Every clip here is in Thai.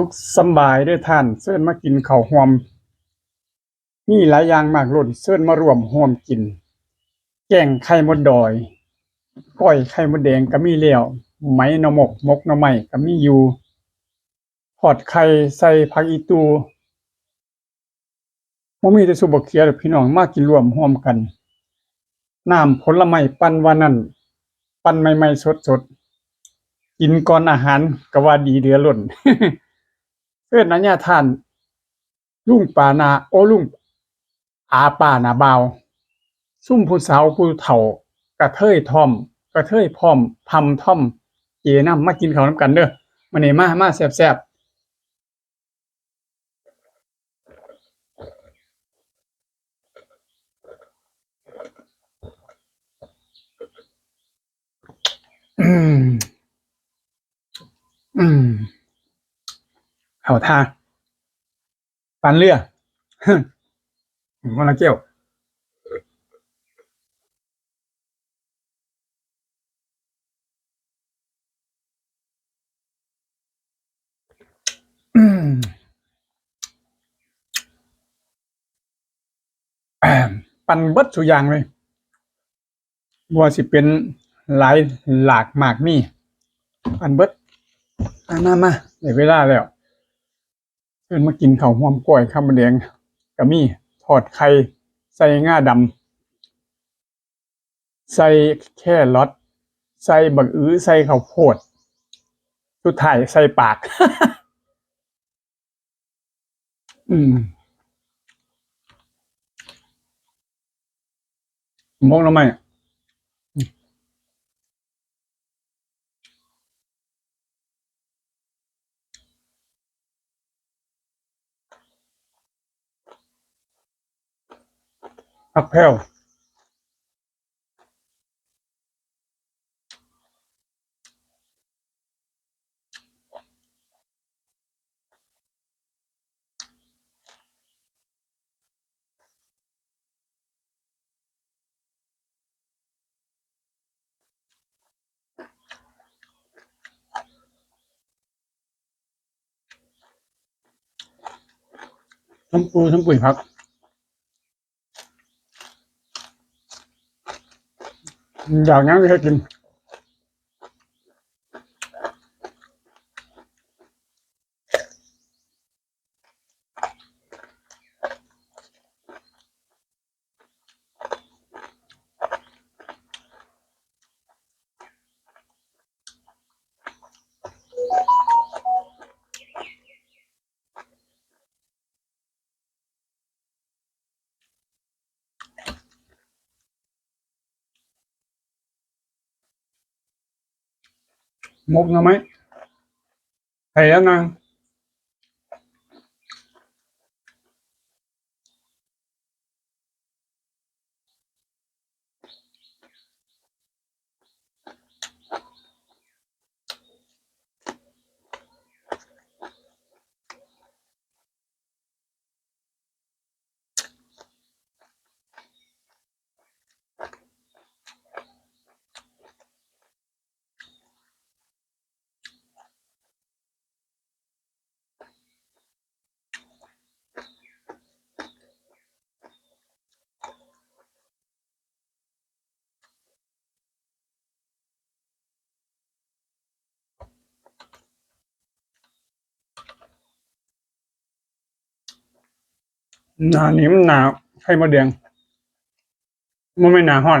สุขสบายด้วยท่านเชิญมากินข้าวหอม มีหลายอย่างมากล้นเชิญมารวมหอมกิน แกงไข่มดดอยก้อยไข่มดแดงก็มีแล้วไหมหนมกมกหนอไม้ก็มีอยู่ทอดไข่ใส่ผักอีตูบ่มีแต่สุบกเขียดอพี่น้องมากินรวมหอมกัน น้ำผลไม้ปั่นวานั่นปั่นใหม่ๆสดๆ กินก่อนอาหารก็ว่าดีเดือล้น เพื่อนนัญญาท่าน ลุงป่านาโอลุงอาป่านาเบาซุ่มผู้สาวผู้เฒ่ากระเทยทอม กระเทยพอมพำท่อม เจน้ำมากินข้าวน้ำกันเด้อมาเนี่มามาแซ่บๆ เอาท่าปันเรือมันละเกี้ยวอืมแอมปันเบิดสุอย่างเลยบัวสิเป็นหลายหลากมากมีปันเบิดมามามาได้เวลาแล้ว เชิญมากินข้าวหอมกล้วยข้าวมันแดงกะมีทอดไข่ใส่ง่าดำใส่แค่รอทใส่บักอื้อใส่ข้าวโพดสุดท้ายใส่ปาก อืมมองทำไม ผักแพรวทั้งปูทั้งปุ๋ยผัก อยากงั้นก็ให้กิน มกนะไหนางหนานี้มันหนาวไข่มดแดงมันไม่หนาฮอน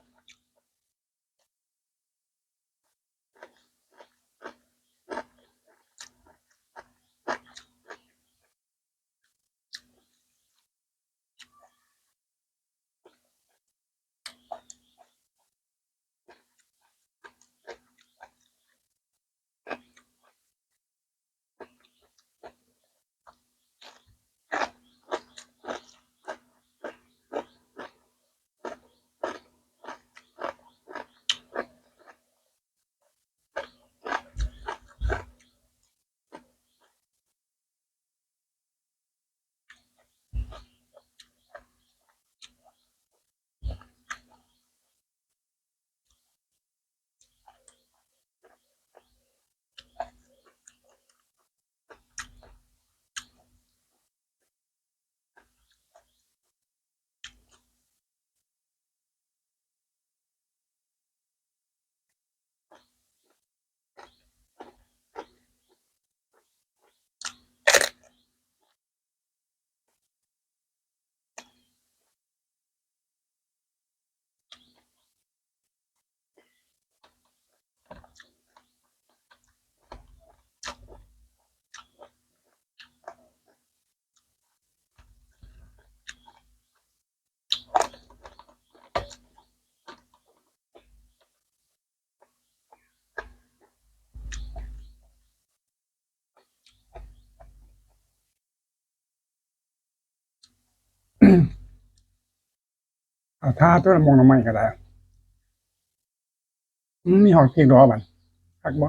ถ้าท่าตัวละมงละไม้ก็ได้มีหอดพริกดอบันคักบ่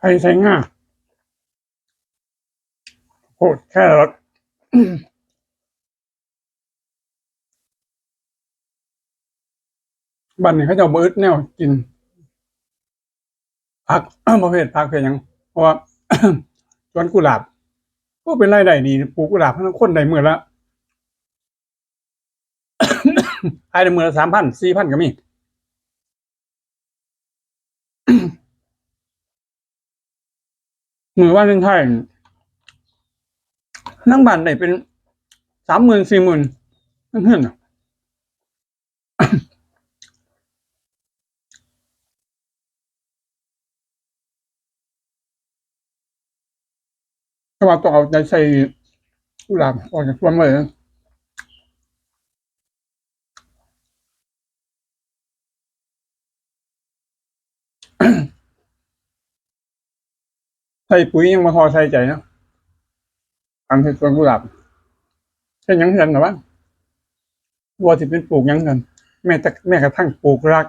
ใครใส่ง่าโคตรแค่รถบ้านนี้เขาจะเบิร์ดแนวกินผักประเภทผักเพียงยัง เพราะว่าสวนกุหลาบ ก็เป็นไรายได้ดีปลูกกุหลาบทั้งคนได้มือละขายได้มือละสามพันสี่พันก็มี มือว่าเล่นไทยนั่งบ้านได้เป็นสามหมื่นสี่หมื่นนั่นเพื่อนถ้าว่าต้องเอาใจใส่กุหลาบออกจากสวนเลยนะ ใส่ปุ๋ยยังมาพอใส่ใจเนาะทำให้สวนกุหลาบใช่ยังเห็นหรอวะวัวที่เป็นปลูกยังกันแม่แต่แม่กระทั่งปลูกรัก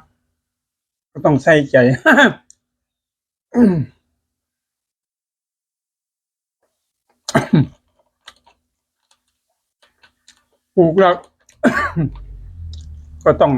ก็ต้องใส่ใจปลูกรัก ก็ต้อง